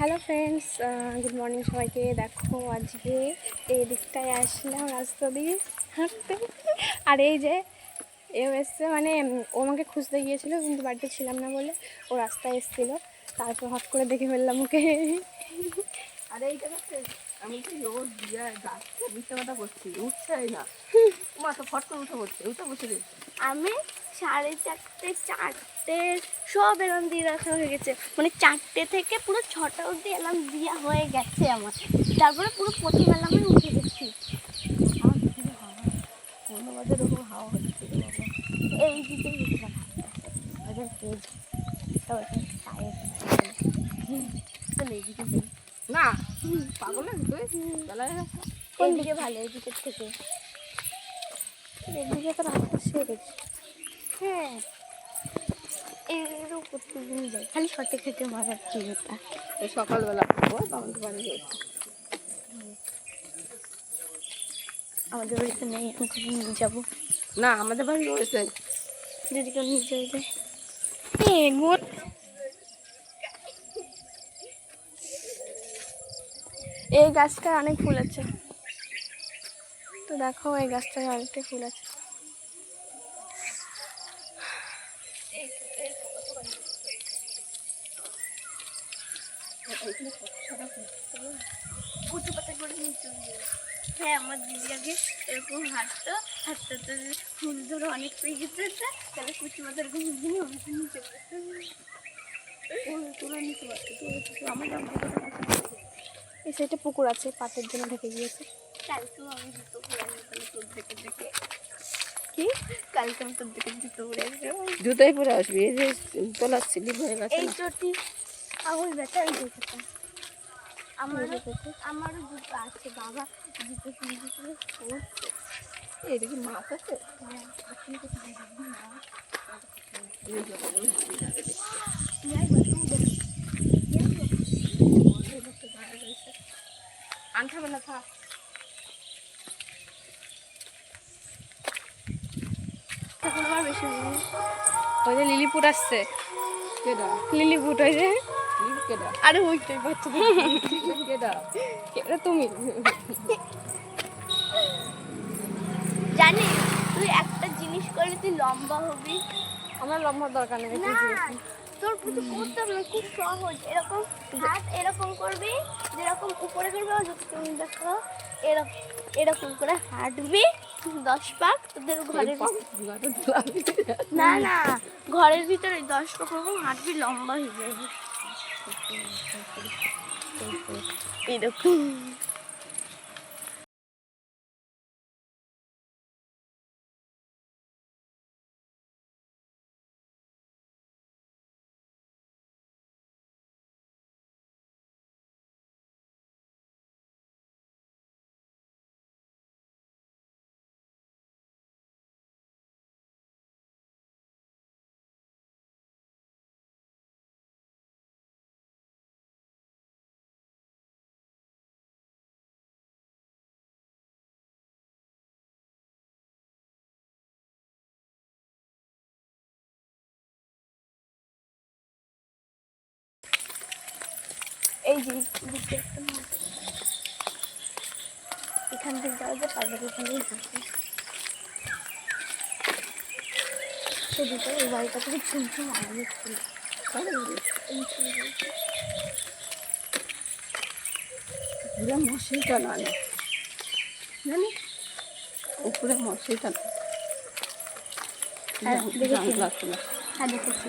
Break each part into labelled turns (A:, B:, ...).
A: Hello friends good morning সবাইকে। দেখো, আজকে এই দিকটায় আসলাম রাস্তা দিয়ে হাঁটতে। আর এই যে এও এসছে মানে ও আমাকে খুঁজতে গিয়েছিল, কিন্তু বাড়িতে ছিলাম না বলে ও রাস্তায় এসেছিল। তারপর হট করে দেখে ফেললাম ওকে।
B: আর এইটা আমি কি রোদ দিয়ে যাচ্ছে মিথ্যা কথা বলছি উঠছেই না। মা তো ফট করে উঠে পড়ছে উঠে বসে
C: আমি সাড়ে চারটে চারটে সব এলাম দিয়ে রাখা হয়ে গেছে। মানে চারটে থেকে পুরো ছটা অবধি এলাম দিয়া হয়ে গেছে আমার। তারপরে পুরো প্রথম এলামে উঠে গেছি।
B: ধন্যবাদের ওরকম হাওয়া হচ্ছে।
C: এই দিকে গেছিলাম ওদের পেজ তো ওখানে টায়ার চলে এইদিকে যাই।
B: না পাগল না তুই?
C: কোন দিকে ভালো এদিকের থেকে?
A: এদিকে তো রাস্তা সেরে
C: হ্যাঁ এরও প্রত্যেকদিন যাই। খালি শর্টে খেতে মজার চিন্তা
B: এই সকালবেলা করব তখন তো বাড়ি যাই।
C: আমাদের বাড়িতে নেই আমি নিয়ে যাব?
B: না আমাদের বাড়ি রয়েছে।
C: যদি কেউ নিয়ে যায়
A: এই গাছটায় অনেক ফুল আছে। তো দেখো, এই গাছটায় অনেকটাই ফুল আছে।
C: কচু পাতা করে নিয়ে হ্যাঁ আমার দিদি আগে এরকম হাঁটতো, হাঁটতে ফুল ধরে অনেক পেয়ে গেছে তাহলে কচু পাতার অনেক নিয়ে।
B: তোরা নিতে পারছি আমার
A: এই সাইডে পুকুর আছে পাটের জন্য ঢেকে গিয়েছে।
C: কালকেও আমি জুতো পরে আসব তোর দেখে দেখে
A: কি?
C: কালকে আমি তোর দেখে জুতো পরে আসব।
B: জুতোই পরে আসবি এই যে তোলার স্লিপ হয়ে গেছে
C: এই। চটি আঙুল ব্যথা এই দেখেটা আমারও আমারও জুতো আছে বাবা। জুতো।
B: এটা কি মাছ আছে?
C: হ্যাঁ আপনি কোথায় যাবেন না
B: এই যে বড় হচ্ছে যাবে রে।
C: ইয়াই বলতো দেখো
B: এই দেখতে দাঁড়া রয়েছে। আনতে হবে না থাক
A: এখন আমার বেশি নেই। ওই যে লিলিপুট আসছে লিলিপুট ওই যে আরে ওইটাই বাচ্চা
B: কেডা
A: তুমি
C: জানিস তুই একটা জিনিস করলে তুই লম্বা হবি।
A: আমার লম্বা দরকার নেই
C: তোর কিছু করতে হবে খুব সহজ। এরকম হাত এরকম করবি যেরকম উপরে করবি তুমি দেখো। এরকম এরকম করে হাঁটবি দশ পাক তোদের ঘরের না না ঘরের ভিতরে দশ পাক ওরকম হাঁটবি লম্বা হয়ে যাবে। এরকম। এই যে। এখান থেকে যাওয়া যায় পারবে এখানে সেদিকে এই বাড়িটা থেকে চুমচুম আওয়াজ ছিল
B: পুরো মশাই টানানো জানি? উপরে মশাই টানানো
C: হ্যাঁ, দেখেছি।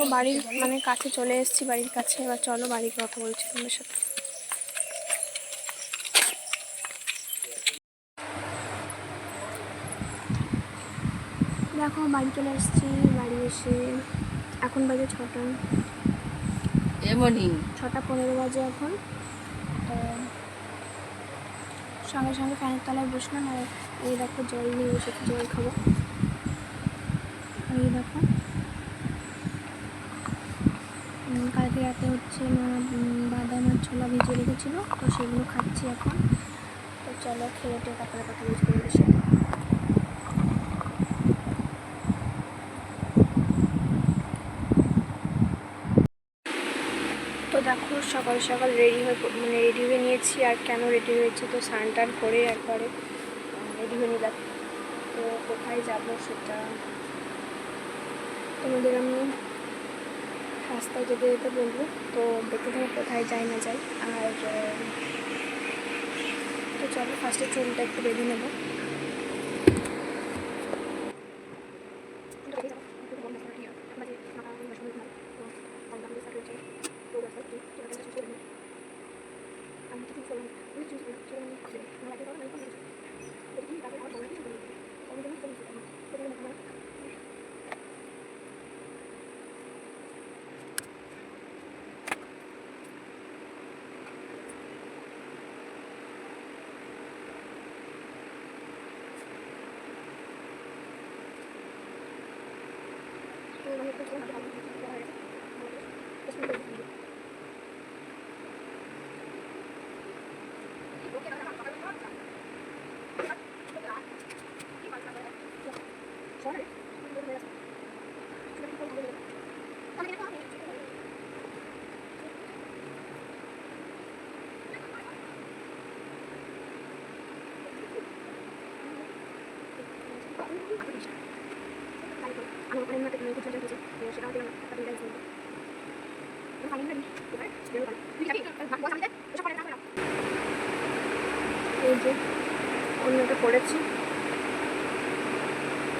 A: দেখো বাড়ির মানে কাছে চলে এসেছি বাড়ির কাছে। এবার চলো বাড়ির কথা বলছি তোমাদের সাথে। দেখো বাড়ি চলে এসেছি বাড়ি এসে এখন বাজে ছটা।
B: এমনই
A: ছটা পনেরো বাজে এখন। তো সঙ্গে সঙ্গে ফ্যানের তলায় বসলাম আর এই দেখো জল নিয়ে বসেছি জল খাব। এই দেখো উম, কালকে রাতে হচ্ছে মা বাদাম আর ছোলা ভিজিয়ে রেখেছিল, তো সেগুলো খাচ্ছি এখন। তো চলো খেয়ে টেয়ে তারপরে কথা বলছি তোমাদের সাথে। তো দেখো, সকাল সকাল রেডি হয়ে মানে রেডি হয়ে নিয়েছি, আর কেন রেডি হয়েছি তো স্নান টান করে একবারে রেডি হয়ে নিলাম। তো কোথায় যাব সেটা তোমাদের আমি রাস্তায় যেতে যেতে বলব, তো দেখতে থাকো কোথায় যাই না যাই। আর তো চলো ফার্স্টে চুলটা একটু বেঁধে নেব। এই যে অন্যটা পড়েছি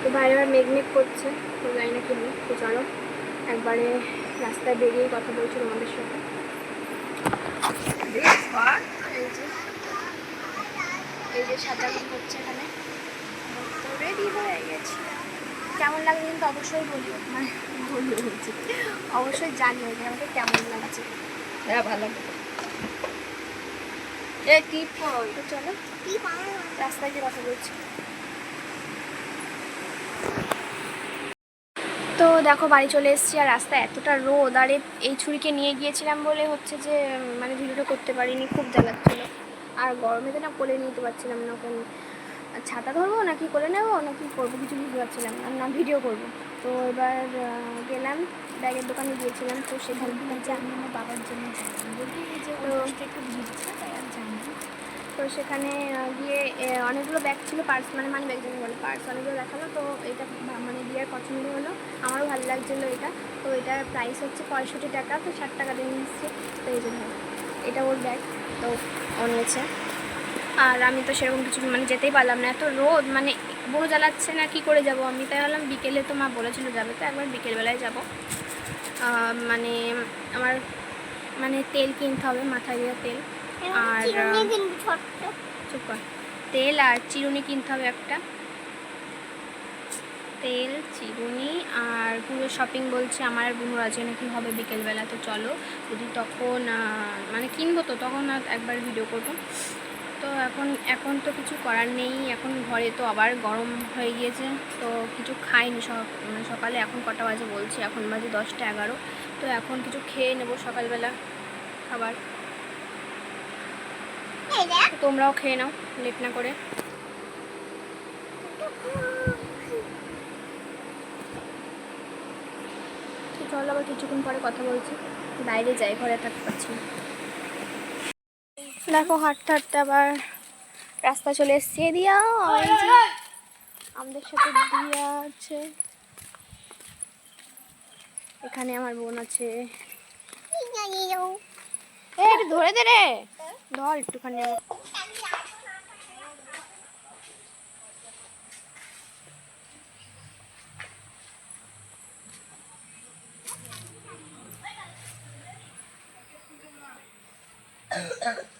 A: তো বাইরে আবার মেঘ মেঘ করছে তো জানি না কি হবে তো চলো একবারে রাস্তায় বেরিয়ে কথা বলছি তোমাদের সাথে এই যে সাজানো হচ্ছে এখানে। রেডি হয়ে গেছি। কেমন লাগছে কিন্তু অবশ্যই বলিও। মানে বলিও বলছি। অবশ্যই জানিও যে আমাকে কেমন লাগছে।
B: হ্যাঁ ভালো এ কি ফল
A: তো চলো। রাস্তায় গিয়ে কথা বলছি। তো দেখো বাড়ি চলে এসেছি আর রাস্তায় এতটা রোদ। আর এই ছুরিকে নিয়ে গিয়েছিলাম বলে হচ্ছে যে মানে ভিডিওটা করতে পারিনি খুব জ্বালাচ্ছিল। আর গরমেতে না কোলে নিতে পারছিলাম না কোন ছাতা ধরবো নাকি কোলে নেব নাকি করব? কিছু বুঝতে পারছিলাম না। না ভিডিও করব। তো এবার গেলাম ব্যাগের দোকানে গিয়েছিলাম তো সেখান থেকে আমি আমার বাবার জন্য একটু ভিড়ছে আর জানি তো সেখানে গিয়ে অনেকগুলো ব্যাগ ছিল পার্স মানে মানে ব্যাগ যেন বলে পার্স অনেকগুলো দেখাল। তো এটা মানে বিয়ার পছন্দ হলো। আমারও ভালো লাগছিল এটা। তো এটার প্রাইস হচ্ছে পঁয়ষট্টি টাকা তো ষাট টাকা দিয়ে নিচ্ছে। তো এই জন্য এটা ওর ব্যাগ তো ও নিয়েছে। আর আমি তো সেরকম কিছু মানে যেতেই পারলাম না। এত রোদ মানে বউ জ্বালাচ্ছে না কি করে যাব আমি? তাই ভাবলাম বিকেলে তো মা বলেছিল যাবে তো একবার বিকেলবেলায় যাব। মানে আমার মানে তেল কিনতে হবে মাথায় দেওয়া তেল। আর চুপ কর। তেল আর চিরুনি কিনতে হবে একটা। তেল চিরুনি আর পুরো শপিং বলছে আমার বুনুর আজকে নাকি হবে বিকেলবেলা তো চলো। যদি তখন মানে কিনবো তো তখন একবার ভিডিও করব। তো এখন এখন তো কিছু করার নেই। এখন ঘরে তো আবার গরম হয়ে গিয়েছে। তো কিছু খাইনি। মানে সকালে এখন কটা বাজে বলছি, এখন বাজে দশটা এগারো। তো এখন কিছু খেয়ে নেব সকালবেলা খাবার। তোমরাও খেয়ে নাও, লেট না করে। চলো আবার কিছুক্ষণ পরে কথা বলছি। বাইরে যাই, ঘরে থাকতে পারছি না। দেখো হাঁটতে হাঁটতে আবার রাস্তা চলে এসছে দিয়া আমাদের সাথে দিয়া আছে এখানে আমার বোন আছে একটু ধরে দে রে ধর একটুখানি
C: Thank